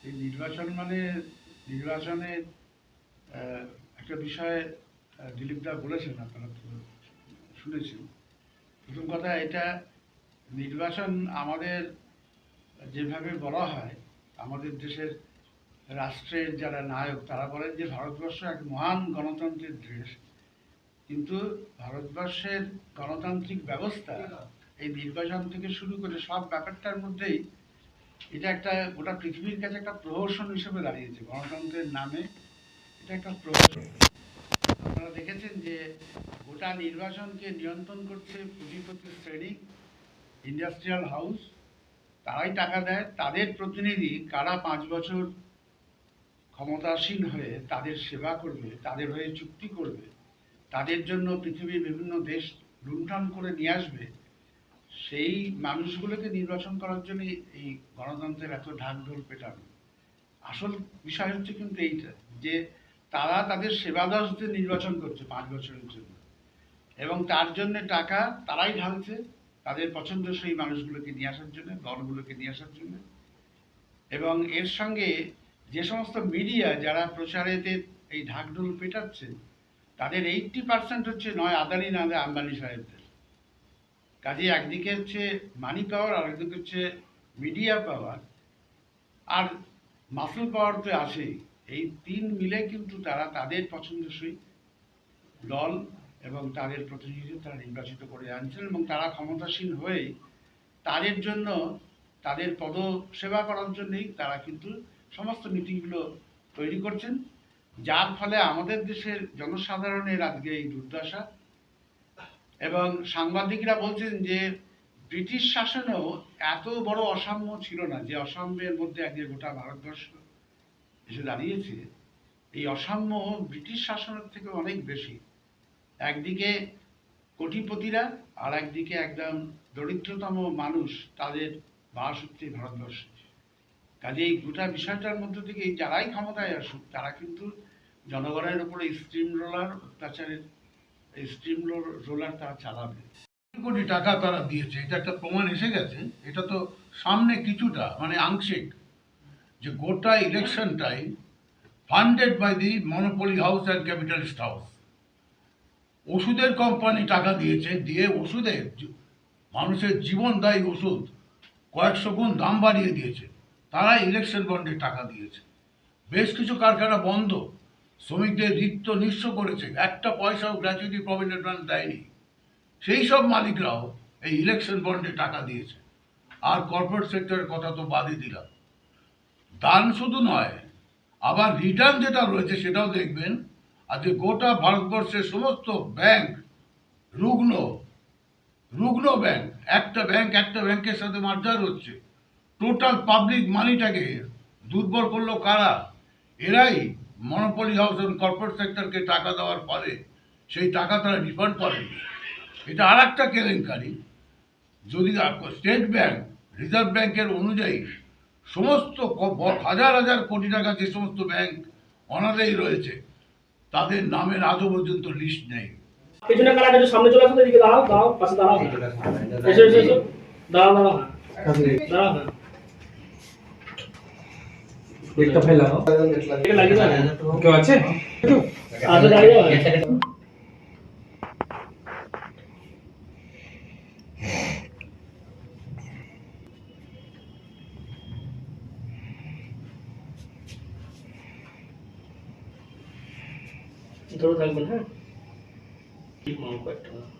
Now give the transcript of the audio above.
মানে নির্বাচনে একটা বিষয়ে আহ, দিলীপ দা বলেছেন আপনারা শুনেছেন। প্রথম কথা এটা নির্বাচন আমাদের যেভাবে বলা হয় আমাদের দেশের রাষ্ট্রের যারা নায়ক তারা বলেন যে ভারতবর্ষ এক মহান গণতন্ত্রের দেশ। কিন্তু ভারতবর্ষের গণতান্ত্রিক ব্যবস্থা এই নির্বাচন থেকে শুরু করে সব ব্যাপারটার মধ্যেই এটা একটা, গোটা পৃথিবীর কাছে একটা প্রহসন হিসেবে দাঁড়িয়েছে, গণতন্ত্রের নামে এটা একটা প্রহসন। আপনারা দেখেছেন যে গোটা নির্বাচনকে নিয়ন্ত্রণ করছে পুঁজিপতি শ্রেণি ইন্ডাস্ট্রিয়াল হাউস তারাই টাকা দেয়, তাদের প্রতিনিধি কারা পাঁচ বছর ক্ষমতাসীন হয়ে তাদের সেবা করবে, তাদের হয়ে চুক্তি করবে, তাদের জন্য পৃথিবীর বিভিন্ন দেশ লুণ্ঠন করে নিয়ে আসবে সেই মানুষগুলোকে নির্বাচন করার জন্য এই গণতন্ত্রের এত ঢাকঢোল পেটানো। আসল বিষয় হচ্ছে কিন্তু এইটা, যে তারা তাদের সেবাদাসদের নির্বাচন করছে পাঁচ বছরের জন্য। এবং তার জন্য টাকা তারাই ঢালছে তাদের পছন্দসই মানুষগুলোকে নিয়ে আসার জন্য, দলগুলোকে নিয়ে আসার জন্য। এবং এর সঙ্গে যে সমস্ত মিডিয়া যারা প্রচারেতে এই ঢাকঢোল পেটাচ্ছে, তাদের এইটটি পার্সেন্ট হচ্ছে নয় আদানি, না হয় আম্বানি সাহেবদের। কাজে একদিকে হচ্ছে মানি পাওয়ার আর একদিকে হচ্ছে মিডিয়া পাওয়ার আর মাসল পাওয়ার তো আছেই। এই তিন মিলে কিন্তু তারা তাদের পছন্দসই দল এবং তাদের প্রতিনিধি তারা নির্বাচিত করে আনছেন এবং তারা ক্ষমতাসীন হয়ে তাদের জন্য তাদের পদ সেবা করার জন্যই তারা কিন্তু সমস্ত নীতিগুলো তৈরি করছেন। যার ফলে আমাদের দেশের জনসাধারণের আজকে এই দুর্দশা এবং সাংবাদিকরা বলছেন যে ব্রিটিশ শাসনেও এত বড় অসাম্য ছিল না, যে অসাম্যের মধ্যে আজকে গোটা ভারতবর্ষ এসে দাঁড়িয়েছে, এই অসাম্য ব্রিটিশ শাসনের থেকে অনেক বেশি। একদিকে কোটিপতিরা আর একদিকে একদম দরিদ্রতম মানুষ তাদের বাস হচ্ছে ভারতবর্ষে। কাজে এই গোটা বিষয়টার মধ্যে থেকে যারাই ক্ষমতায় আসুক, তারা কিন্তু জনগণের উপরে স্ট্রিম রোলার অত্যাচারের এই স্ট্রিম রোলার তারা চালাবে কোটি টাকা তারা দিয়েছে, এটা একটা প্রমাণ এসে গেছে, এটা তো সামনে কিছুটা মানে আংশিক, যে গোটা ইলেকশনটাই funded by the monopoly house and capitalist house ওষুধের কোম্পানি টাকা দিয়েছে, দিয়ে ওষুধের মানুষের জীবনদায়ী ওষুধ কয়েকশো গুণ দাম বাড়িয়ে দিয়েছে তারা ইলেকশন বন্ডে টাকা দিয়েছে। বেশ কিছু কারখানা বন্ধ শ্রমিকদের রিক্ত নিঃস্ব করেছে। একটা পয়সাও গ্র্যাচুইটি প্রভিডেন্ট ফান্ড দেয়নি। সেই সব মালিকরাও এই ইলেকশন বন্ডে টাকা দিয়েছে। আর কর্পোরেট সেক্টরের কথা তো বাদই দিলাম। দান শুধু নয়, আবার রিটার্ন যেটা রয়েছে সেটাও দেখবেন আজকে গোটা ভারতবর্ষের সমস্ত ব্যাংক রুগ্ন রুগ্ন ব্যাংক একটা ব্যাংক একটা ব্যাংকের সাথে মার্জার হচ্ছে। টোটাল পাবলিক মানিটাকে দুর্বল করল কারা? এরাই মনোপলি হাউস এবং কর্পোরেট সেক্টরকে টাকা দেওয়ার ফলে সেই টাকা তারা রিফান্ড করেনি। এটা আর একটা কেলেঙ্কারি। যদি স্টেট ব্যাংক রিজার্ভ ব্যাংকের অনুযায়ী সমস্ত হাজার হাজার কোটি টাকা যে সমস্ত ব্যাংক অনাদেই রয়েছে তাদের নামের আজও পর্যন্ত লিস্ট নেই। পেছনে কারা একটু সামনে চলে আসো এদিকে দাঁড়াও দাঁড়াও পাশে দাঁড়াও। এসো দাঁড়াও দাঁড়াও। પેટ કફે લાવો એટલે લાગી જાય કેવો છે આ તો ગાડી આવે થોડું થાકું ને ઠીક માં બેઠો